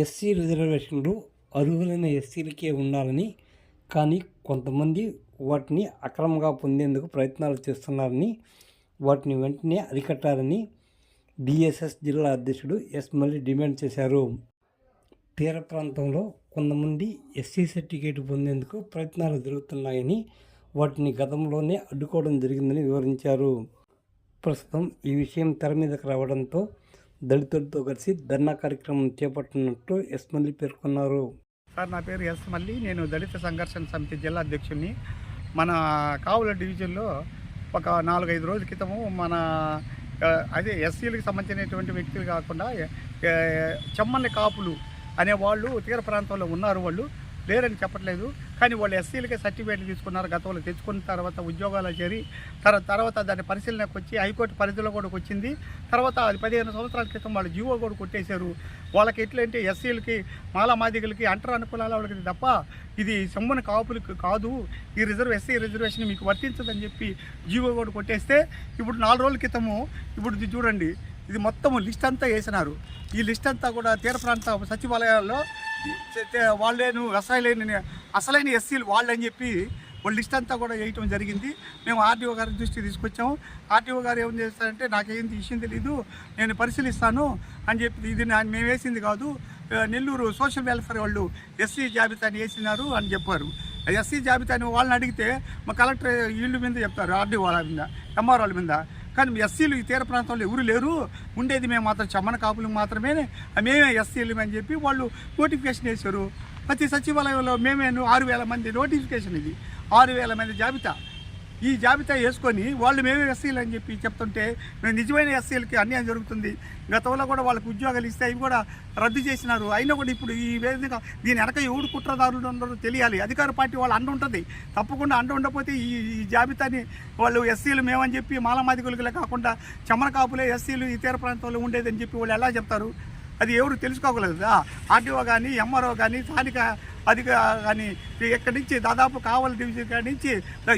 SC రిజర్వేషన్లు అర్హులైన ఎస్సీలకే ఉండాలని కానీ కొంతమంది వాటిని అక్రమంగా పొందేందుకు ప్రయత్నాలు చేస్తున్నారని వాటిని వెంటనే అరికట్టాలని డిఎస్ఎస్ జిల్లా అధ్యక్షుడు ఎస్ మల్లి డిమాండ్ చేశారు. తీర ప్రాంతంలో కొంతమంది ఎస్సీ సర్టిఫికేట్ పొందేందుకు ప్రయత్నాలు జరుగుతున్నాయని వాటిని గతంలోనే అడ్డుకోవడం జరిగిందని వివరించారు. ప్రస్తుతం ఈ విషయం తెర మీదకు రావడంతో దళితులతో కలిసి ధర్నా కార్యక్రమం చేపట్టినట్టు ఎస్ మల్లి పేర్కొన్నారు. సార్ నా పేరు ఎస్ మల్లి. నేను దళిత సంఘర్షణ సమితి జిల్లా అధ్యక్షుడిని. మన కావుల డివిజన్లో ఒక నాలుగైదు రోజుల క్రితము మన అదే ఎస్సీలకు సంబంధించినటువంటి వ్యక్తులు కాకుండా చెమ్మని కాపులు అనే వాళ్ళు తీర ప్రాంతంలో ఉన్నారు వాళ్ళు. లేరని చెప్పట్లేదు. కానీ వాళ్ళు ఎస్సీలకే సర్టిఫికేట్లు తీసుకున్నారు గతంలో తెచ్చుకున్న తర్వాత ఉద్యోగాలు చేరి తర్వాత తర్వాత దాని పరిశీలనకు వచ్చి హైకోర్టు పరిధిలో కూడా వచ్చింది. తర్వాత అది పదిహేను సంవత్సరాల క్రితం వాళ్ళు జీవో కూడా కొట్టేశారు. వాళ్ళకి ఎట్లంటే ఎస్సీలకి మాలామాదిగలకి అంటర్ అనుకూలాల వాళ్ళకి తప్ప ఇది సొమ్మున కాపులకు కాదు. ఈ రిజర్వ్ ఎస్సీ రిజర్వేషన్ మీకు వర్తించదని చెప్పి జీవో కూడా కొట్టేస్తే ఇప్పుడు నాలుగు రోజుల క్రితము ఇప్పుడు ఇది చూడండి ఇది మొత్తం లిస్ట్ అంతా వేసినారు. ఈ లిస్ట్ అంతా కూడా తీర ప్రాంత సచివాలయాల్లో వాళ్ళేను అసలైన అసలైన ఎస్సీలు వాళ్ళని చెప్పి వాళ్ళు లిస్ట్ అంతా కూడా వేయటం జరిగింది. మేము ఆర్టీఓ గారి దృష్టికి తీసుకొచ్చాము. ఆర్టీఓ గారు ఏం చేస్తారంటే నాకేం విషయం తెలీదు నేను పరిశీలిస్తాను అని చెప్పి ఇది నా- మేము వేసింది కాదు నెల్లూరు సోషల్ వెల్ఫేర్ వాళ్ళు ఎస్సీ జాబితాని వేసినారు అని చెప్పారు. ఎస్సీ జాబితాని వాళ్ళని అడిగితే మా కలెక్టర్ వీళ్ళ మీద చెప్తారు ఆర్డీ వాళ్ళ మీద ఎంఆర్ వాళ్ళ మీద. కానీ ఎస్సీలు ఈ తీర ప్రాంతంలో ఎవరు లేరు. ఉండేది మేము మాత్రం చమ్మన కాపులు మాత్రమే. మేమే ఎస్సీలు అని చెప్పి వాళ్ళు నోటిఫికేషన్ వేశారు. ప్రతి సచివాలయంలో మేమే ఆరు వేల మంది నోటిఫికేషన్ ఇది. ఆరు వేల మంది జాబితా. ఈ జాబితా వేసుకొని వాళ్ళు మేమే ఎస్సీలు అని చెప్పి చెప్తుంటే మేము నిజమైన ఎస్సీలకి అన్యాయం జరుగుతుంది. గతంలో కూడా వాళ్ళకి ఉద్యోగాలు ఇస్తే అవి కూడా రద్దు చేసినారు. అయినా కూడా ఇప్పుడు ఈ విధంగా దీని వెనక ఎవడు కుట్రదారుడు ఉన్నారో తెలియాలి. అధికార పార్టీ వాళ్ళు అండ ఉంటుంది. తప్పకుండా అండ ఉండకపోతే ఈ ఈ జాబితాని వాళ్ళు ఎస్సీలు మేమని చెప్పి మాలమాదిగులకులే కాకుండా చమరకాపులే ఎస్సీలు ఈ తీర ప్రాంతంలో ఉండేదని చెప్పి వాళ్ళు ఎలా చెప్తారు? అది ఎవరు తెలుసుకోగలదు? ఆర్టీఓ కానీ ఎంఆర్ఓ కానీ స్థానిక అది కానీ ఇక్కడి నుంచి దాదాపు కావలి డివిజన్ కాడి నుంచి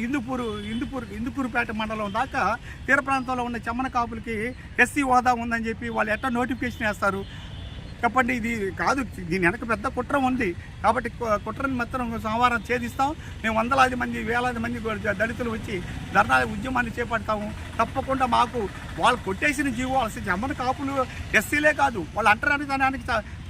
ఇందుపూరు ఇందుపూర్ ఇందుపూరుపేట మండలం దాకా తీర ప్రాంతంలో ఉన్న చెమ్మన కాపులకి ఎస్సీ హోదా ఉందని చెప్పి వాళ్ళు ఎట్లా నోటిఫికేషన్ వేస్తారు? చెప్పండి ఇది కాదు దీని వెనక పెద్ద కుట్ర ఉంది. కాబట్టి కుట్రని మాత్రం సోమవారం ఛేదిస్తాం. మేము వందలాది మంది వేలాది మంది దళితులు వచ్చి ధర్నా ఉద్యమాన్ని చేపడతాము. తప్పకుండా మాకు వాళ్ళు కొట్టేసిన జీవో అసలు జమ్మని కాపులు ఎస్సీలే కాదు. వాళ్ళు అంటరానితనానికి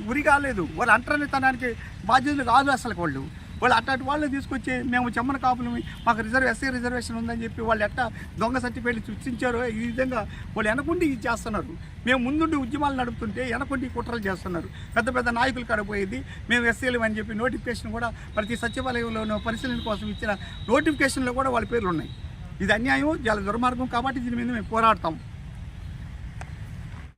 గురి కాలేదు. వాళ్ళు అంటరానితనానికి బాధ్యతలు కాదు అసలు వాళ్ళు. వాళ్ళు అట్లాంటి వాళ్ళు తీసుకొచ్చి మేము చెమ్మన కాపులు మాకు రిజర్వ్ ఎస్సీ రిజర్వేషన్ ఉందని చెప్పి వాళ్ళు ఎట్టా దొంగ సర్టిఫికేట్లు సృష్టించారో ఈ విధంగా వాళ్ళు వెనకుండి ఇది చేస్తున్నారు. మేము ముందుండి ఉద్యమాలు నడుపుతుంటే వెనకుండి కుట్రలు చేస్తున్నారు. పెద్ద పెద్ద నాయకులు కడపోయేది మేము ఎస్సీలు అని చెప్పి నోటిఫికేషన్ కూడా ప్రతి సచివాలయంలోనూ పరిశీలన కోసం ఇచ్చిన నోటిఫికేషన్లో కూడా వాళ్ళ పేర్లు ఉన్నాయి. ఇది అన్యాయం చాలా దుర్మార్గం కాబట్టి దీని మీద మేము పోరాడతాం.